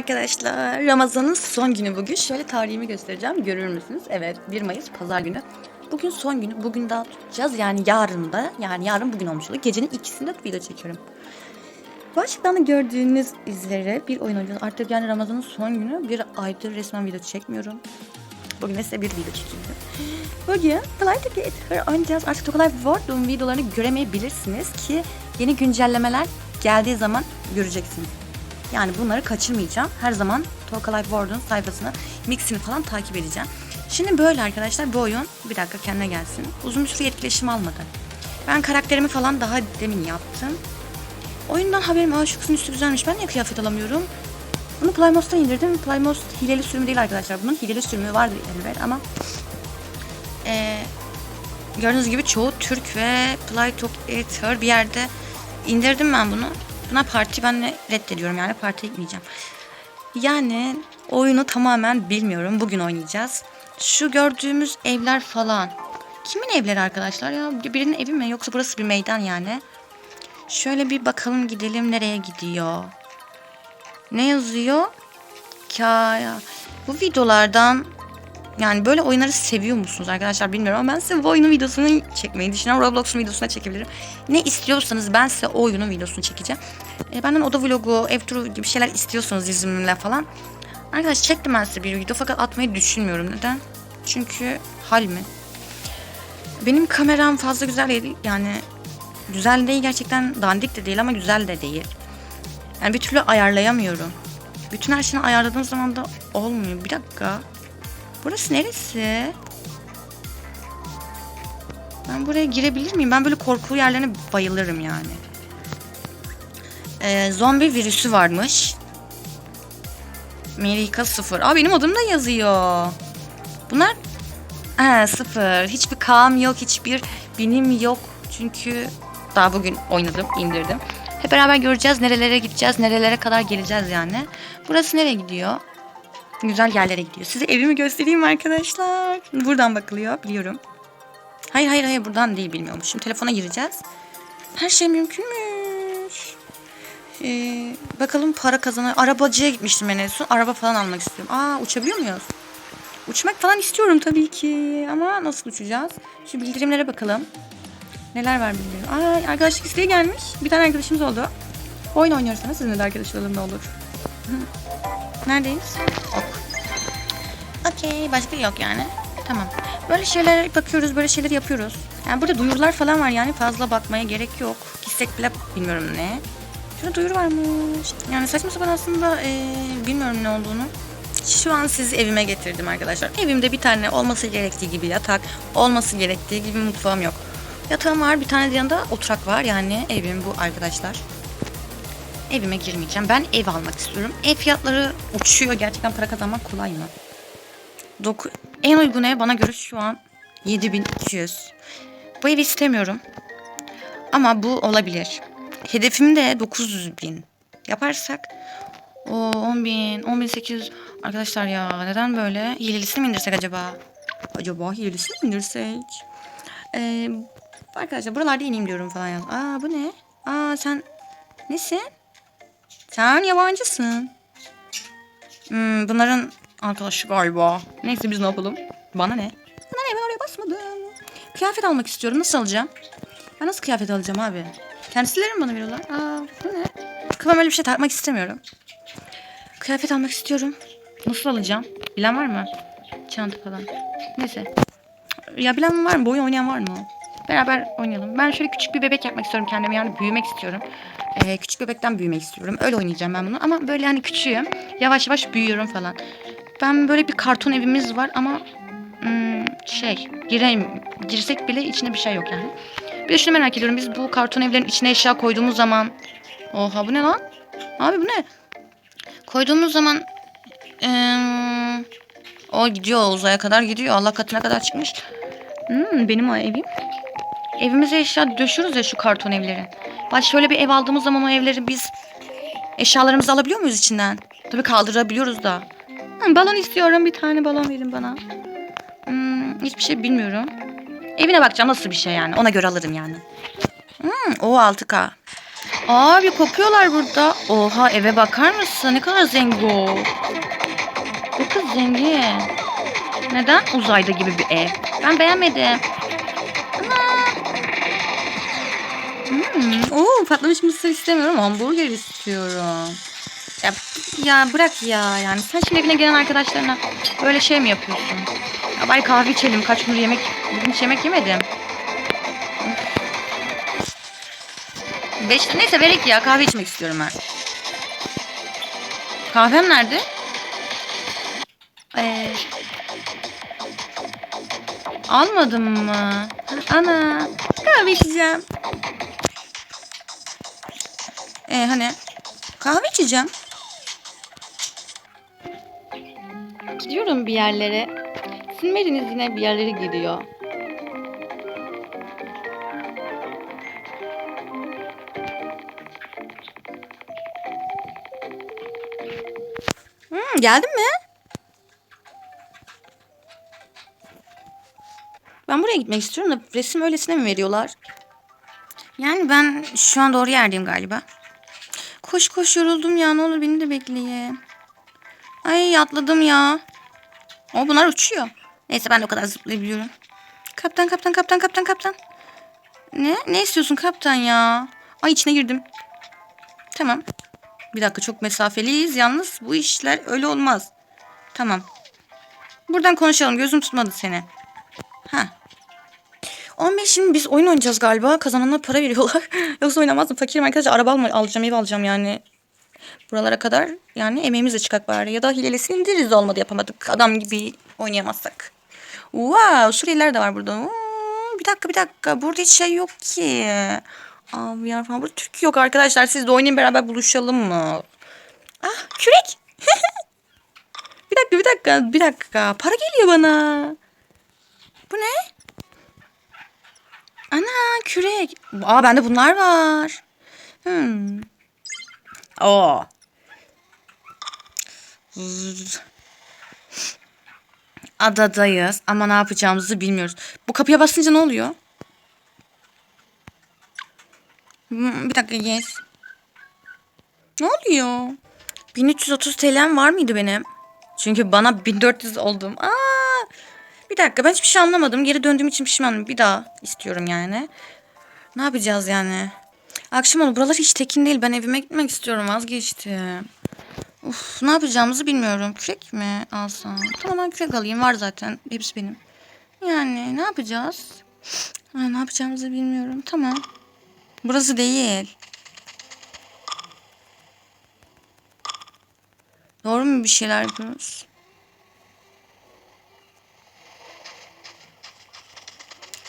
arkadaşlar. Ramazan'ın son günü bugün. Şöyle tarihimi göstereceğim. Görür müsünüz? Evet 1 Mayıs pazar günü. Bugün son günü. Bugün daha tutacağız. Yani yarın da. Yani yarın bugün olmuş oluyor. Gecenin ikisinde video çekiyorum. Başlıktan da gördüğünüz üzere bir oyun oynuyoruz. Artık yani Ramazan'ın son günü. Bir aydır resmen video çekmiyorum. Bugün de size bir video çekiyorum. Bugün Fly to Get Her oynayacağız. Artık Toka Life World videolarını göremeyebilirsiniz ki yeni güncellemeler geldiği zaman göreceksiniz. Yani bunları kaçırmayacağım. Her zaman Toka Life World'un sayfasını, mixini falan takip edeceğim. Şimdi böyle arkadaşlar bu oyun bir dakika kendine gelsin. Uzun süre etkileşim almadı. Ben karakterimi falan daha demin yaptım. Oyundan haberim aa şu kızın üstü güzelmiş. Ben niye kıyafet alamıyorum? Bunu Plymouth'tan indirdim. Plymouth hileli sürümü değil arkadaşlar. Bunun hileli sürümü vardır elbet ama ee, gördüğünüz gibi çoğu Türk ve Playtocator bir yerde indirdim ben bunu. Buna parti ben de reddediyorum yani partiye gitmeyeceğim. Yani oyunu tamamen bilmiyorum. Bugün oynayacağız. Şu gördüğümüz evler falan. Kimin evleri arkadaşlar ya? Birinin evi mi yoksa burası bir meydan yani? Şöyle bir bakalım gidelim nereye gidiyor. Ne yazıyor? Kaya. Bu videolardan yani böyle oyunları seviyor musunuz arkadaşlar bilmiyorum ama ben size bu oyunun videosunu çekmeyi düşünüyorum. Roblox'un videosunu da çekebilirim. Ne istiyorsanız ben size o oyunun videosunu çekeceğim. E, benden oda vlogu, ev turu gibi şeyler istiyorsanız izimle falan. Arkadaşlar çektim ben size bir video fakat atmayı düşünmüyorum. Neden? Çünkü hal mi? Benim kameram fazla güzel değil. Yani güzel değil gerçekten dandik de değil ama güzel de değil. Yani bir türlü ayarlayamıyorum. Bütün her şeyini ayarladığım zaman da olmuyor. Bir dakika. Burası neresi? Ben buraya girebilir miyim? Ben böyle korku yerlerine bayılırım yani. Ee, zombi virüsü varmış. Merika sıfır. Aa benim adım da yazıyor. Bunlar He, sıfır. Hiçbir kam yok, hiçbir binim yok. Çünkü daha bugün oynadım, indirdim. Hep beraber göreceğiz nerelere gideceğiz, nerelere kadar geleceğiz yani. Burası nereye gidiyor? Güzel yerlere gidiyor. Size evimi göstereyim arkadaşlar. Buradan bakılıyor biliyorum. Hayır hayır hayır buradan değil bilmiyorum. Şimdi telefona gireceğiz. Her şey mümkünmüş. Ee, bakalım para kazanan. Arabacıya gitmiştim en son. Araba falan almak istiyorum. Aa uçabiliyor muyuz? Uçmak falan istiyorum tabii ki. Ama nasıl uçacağız? Şu bildirimlere bakalım. Neler var bildirim. Aa arkadaşlık isteği gelmiş. Bir tane arkadaşımız oldu. Oyun oynuyorsanız sizinle de arkadaş olalım ne olur. Neredeyiz? Ok. Okey. Başka yok yani. Tamam. Böyle şeyler bakıyoruz, böyle şeyler yapıyoruz. Yani burada duyurular falan var yani fazla bakmaya gerek yok. Gitsek bile bilmiyorum ne. Şurada duyuru varmış. Yani saçma sapan aslında ee, bilmiyorum ne olduğunu. Şu an sizi evime getirdim arkadaşlar. Evimde bir tane olması gerektiği gibi yatak, olması gerektiği gibi mutfağım yok. Yatağım var, bir tane de yanında oturak var. Yani evim bu arkadaşlar. Evime girmeyeceğim. Ben ev almak istiyorum. Ev fiyatları uçuyor. Gerçekten para kazanmak kolay mı? Doku en uygun ev bana göre şu an 7200. Bu evi istemiyorum. Ama bu olabilir. Hedefim de 900 bin. Yaparsak o 10 bin, 10 bin 800. Arkadaşlar ya neden böyle? Hilelisini mi indirsek acaba? Acaba hilelisini mi indirsek? Ee, arkadaşlar buralarda ineyim diyorum falan yaz. Aa bu ne? Aa sen nesin? Sen yabancısın. Hmm, bunların arkadaşı galiba. Neyse biz ne yapalım? Bana ne? Bana ne ben oraya basmadım. Kıyafet almak istiyorum. Nasıl alacağım? Ben nasıl kıyafet alacağım abi? Kendisileri mi bana veriyorlar? Aa bu ne? Kafam öyle bir şey takmak istemiyorum. Kıyafet almak istiyorum. Nasıl alacağım? Bilen var mı? Çanta falan. Neyse. Ya bilen var mı? Bu oynayan var mı? Beraber oynayalım. Ben şöyle küçük bir bebek yapmak istiyorum kendime. Yani büyümek istiyorum. Ee, küçük bebekten büyümek istiyorum. Öyle oynayacağım ben bunu. Ama böyle hani küçüğüm. Yavaş yavaş büyüyorum falan. Ben böyle bir karton evimiz var ama hmm, şey gireyim girsek bile içinde bir şey yok yani. Bir de şunu merak ediyorum. Biz bu karton evlerin içine eşya koyduğumuz zaman Oha bu ne lan? Abi bu ne? Koyduğumuz zaman eee, o gidiyor uzaya kadar gidiyor. Allah katına kadar çıkmış. Hmm, benim o evim. Evimize eşya döşüyoruz ya şu karton evleri. Bak şöyle bir ev aldığımız zaman o evleri biz eşyalarımızı alabiliyor muyuz içinden? Tabii kaldırabiliyoruz da. Balon istiyorum. Bir tane balon verin bana. Hmm, hiçbir şey bilmiyorum. Evine bakacağım nasıl bir şey yani. Ona göre alırım yani. Hmm, o 6K. Abi kopuyorlar burada. Oha eve bakar mısın? Ne kadar zengin o. Bu kız zengin. Neden? Uzayda gibi bir ev. Ben beğenmedim. Hmm. Oo, patlamış mısır istemiyorum. Hamburger istiyorum. Ya, ya bırak ya. Yani sen şimdi evine gelen arkadaşlarına böyle şey mi yapıyorsun? Ya bari kahve içelim. Kaç gündür yemek, bugün hiç yemek yemedim. Beş, neyse verek ya kahve içmek istiyorum ben. Kahvem nerede? Ee, almadım mı? Ana kahve içeceğim. Ee, hani kahve içeceğim. Gidiyorum bir yerlere. Sizin yine bir yerlere gidiyor. Hmm, geldin mi? Ben buraya gitmek istiyorum da resim öylesine mi veriyorlar? Yani ben şu an doğru yerdeyim galiba. Koş koş yoruldum ya ne olur beni de bekleyin. Ay atladım ya. O bunlar uçuyor. Neyse ben de o kadar zıplayabiliyorum. Kaptan kaptan kaptan kaptan kaptan. Ne? Ne istiyorsun kaptan ya? Ay içine girdim. Tamam. Bir dakika çok mesafeliyiz. Yalnız bu işler öyle olmaz. Tamam. Buradan konuşalım. Gözüm tutmadı seni. Ha. 15 şimdi biz oyun oynayacağız galiba. Kazanana para veriyorlar. Yoksa oynamazdım. Fakirim arkadaşlar. Araba alma, alacağım, ev alacağım yani. Buralara kadar yani emeğimizle çıkak bari. Ya da hilelesini indiririz olmadı yapamadık. Adam gibi oynayamazsak. Wow Suriyeliler de var burada. Oo, bir dakika bir dakika. Burada hiç şey yok ki. Abi ya falan. Burada Türk yok arkadaşlar. Siz de oynayın beraber buluşalım mı? Ah kürek. bir dakika bir dakika bir dakika. Para geliyor bana. Bu ne? Ana kürek. Aa bende bunlar var. Hmm. Oo. Adadayız ama ne yapacağımızı bilmiyoruz. Bu kapıya basınca ne oluyor? Hmm, Bir dakika yes. Ne oluyor? 1330 TL'm var mıydı benim? Çünkü bana 1400 oldum. Aa! Bir dakika ben hiçbir şey anlamadım. Geri döndüğüm için pişmanım. Bir daha istiyorum yani. Ne yapacağız yani? Akşam oldu. Buralar hiç tekin değil. Ben evime gitmek istiyorum. Vazgeçtim. Uf, ne yapacağımızı bilmiyorum. Kürek mi alsam? Tamam ben kürek alayım. Var zaten. Hepsi benim. Yani ne yapacağız? Ay, ne yapacağımızı bilmiyorum. Tamam. Burası değil. Doğru mu bir şeyler yapıyoruz?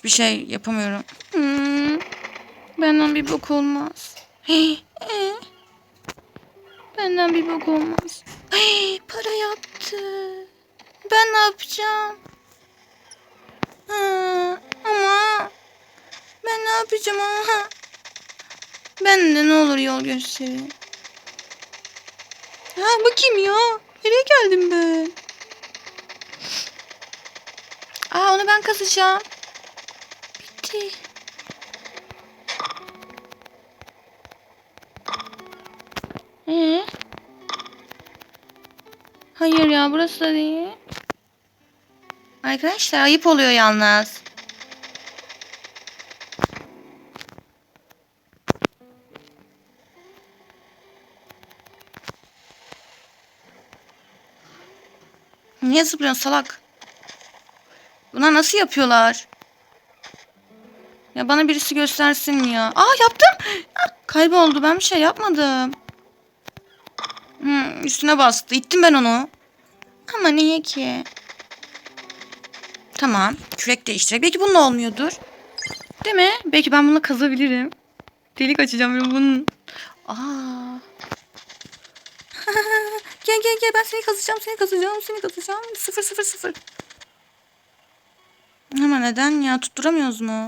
Hiçbir şey yapamıyorum. Hmm, benden bir bok olmaz. Hey, benden bir bok olmaz. Hey, para yaptı. Ben ne yapacağım? Ha, ama ben ne yapacağım ama? Ben de ne olur yol gösterin. Ha bakayım ya. Nereye geldim ben? Aa onu ben kazacağım. Bitti. Ee? Hayır ya burası da değil. Arkadaşlar ayıp oluyor yalnız. Niye zıplıyorsun salak? Buna nasıl yapıyorlar? Ya bana birisi göstersin ya. Aa yaptım. Kayboldu. Ben bir şey yapmadım. Hmm, üstüne bastı. İttim ben onu. Ama niye ki? Tamam. Kürek değiştirerek. Belki bununla olmuyordur. Değil mi? Belki ben bununla kazabilirim. Delik açacağım böyle bunun. Aa. gel gel gel ben seni kazacağım seni kazacağım seni kazacağım. Sıfır sıfır sıfır. Ama neden ya tutturamıyoruz mu?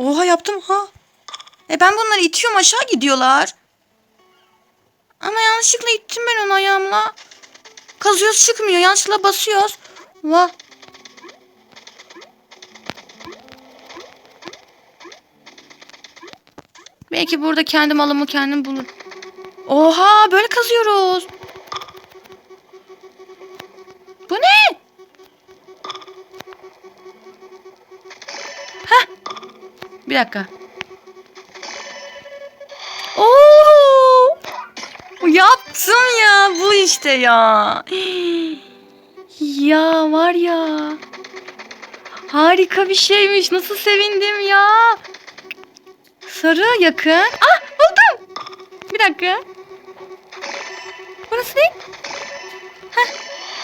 Oha yaptım ha. E ben bunları itiyorum aşağı gidiyorlar. Ama yanlışlıkla ittim ben onu ayağımla. Kazıyoruz çıkmıyor. Yanlışlıkla basıyoruz. Vah. Belki burada kendi malımı kendim bulur. Oha böyle kazıyoruz. Bir dakika. Oo! Yaptım ya bu işte ya. Ya var ya. Harika bir şeymiş. Nasıl sevindim ya. Sarı yakın. Ah buldum. Bir dakika. Burası ne? Heh.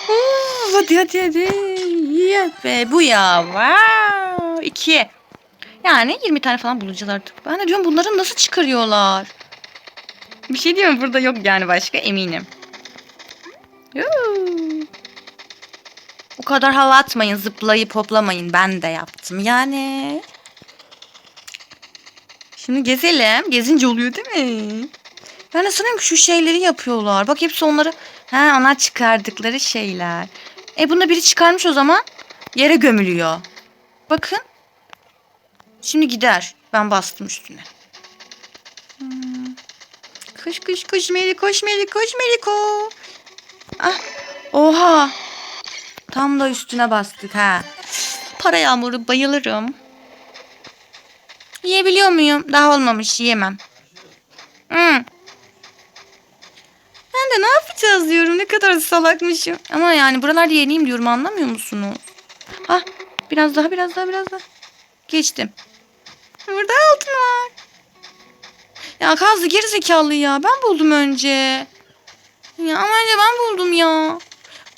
Oo, hadi hadi hadi. Ya be bu ya. Wow. İki. Yani 20 tane falan bulacağız. Ben de diyorum bunları nasıl çıkarıyorlar? Bir şey diyeyim mi? Burada yok yani başka eminim. Yoo. O kadar hava atmayın, zıplayıp hoplamayın. Ben de yaptım yani. Şimdi gezelim. Gezince oluyor değil mi? Ben de sanıyorum ki şu şeyleri yapıyorlar. Bak hepsi onları... He onlar çıkardıkları şeyler. E bunda biri çıkarmış o zaman. Yere gömülüyor. Bakın. Şimdi gider. Ben bastım üstüne. Hmm. Koş koş koş Meli koş Meli koş Meliko. Ah. Oha. Tam da üstüne bastık ha. Para yağmuru bayılırım. Yiyebiliyor muyum? Daha olmamış yiyemem. Hmm. Ben de ne yapacağız diyorum. Ne kadar salakmışım. Ama yani buralarda yeniyim diyorum anlamıyor musunuz? Ah biraz daha biraz daha biraz daha. Geçtim. Burada altın var. Ya Kazlı gerizekalı ya. Ben buldum önce. Ya ama önce ben buldum ya.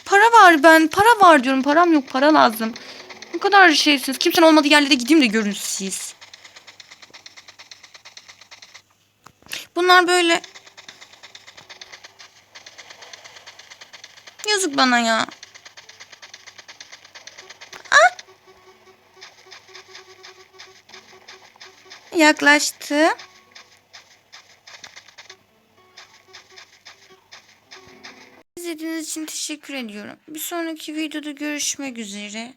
Para var ben. Para var diyorum. Param yok. Para lazım. Bu kadar şeysiniz. Kimsenin olmadığı yerlere gideyim de görün siz. Bunlar böyle. Yazık bana ya. Yaklaştı. İzlediğiniz için teşekkür ediyorum. Bir sonraki videoda görüşmek üzere.